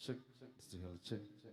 是，只有这 sí.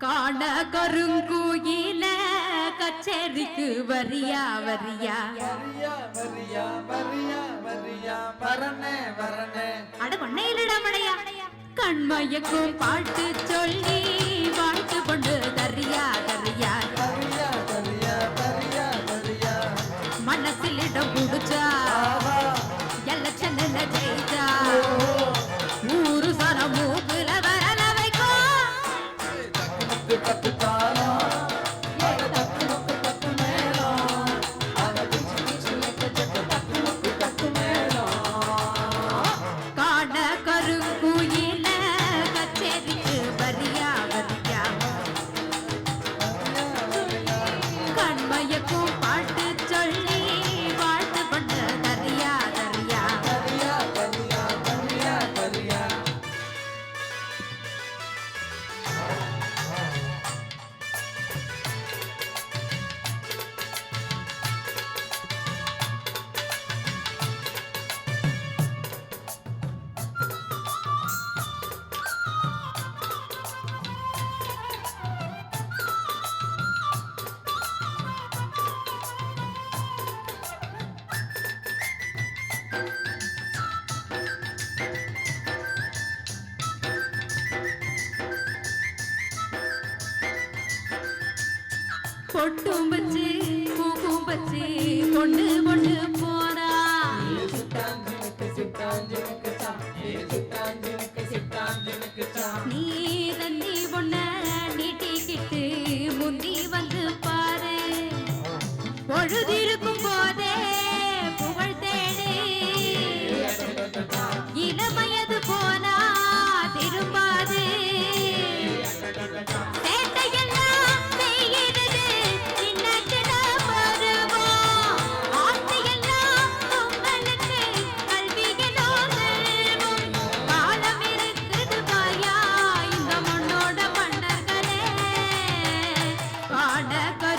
காட கருங்குயில கச்சேரிக்கு வரியா வரியா? வரியா வரியா வரியா வரணே வரணே. அட கொண்டே இல்லடா மடையா கண்மயக்கும் பாட்டு சொல்லி வாழ்த்து கொண்டு தரியா தரியா. தரியா தரியா தரியா மனசிலிடம் குடிச்சா get up. பொட்டும் பச்சே பூக்கும் பச்சே கொண்டு கொண்டு போறா. நீ தண்ணி பொண்ண நீட்டிக்கிட்டு முந்தி வந்து பாரு. பொழுது பாட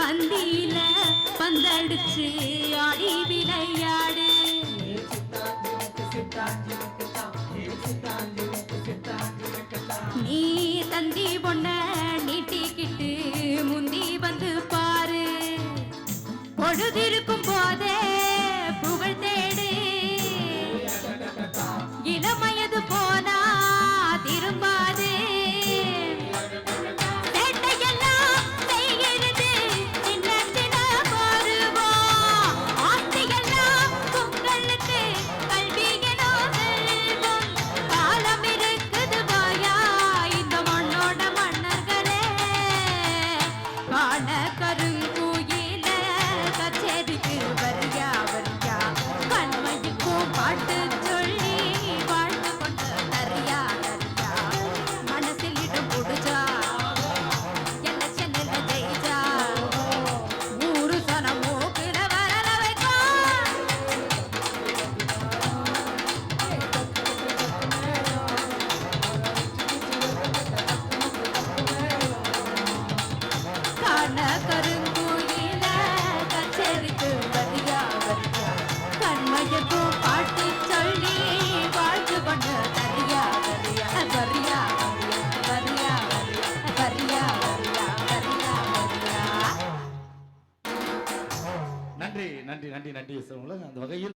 பந்தியில பந்தடிச்சு ஆடி விளையாடு. நீ தந்தி பொண்ண நீட்டிக்கிட்டு முந்தி வந்து பாரு. பொழுதிருக்கு நன்றி நன்றி நன்றி நன்றி அந்த வகையில்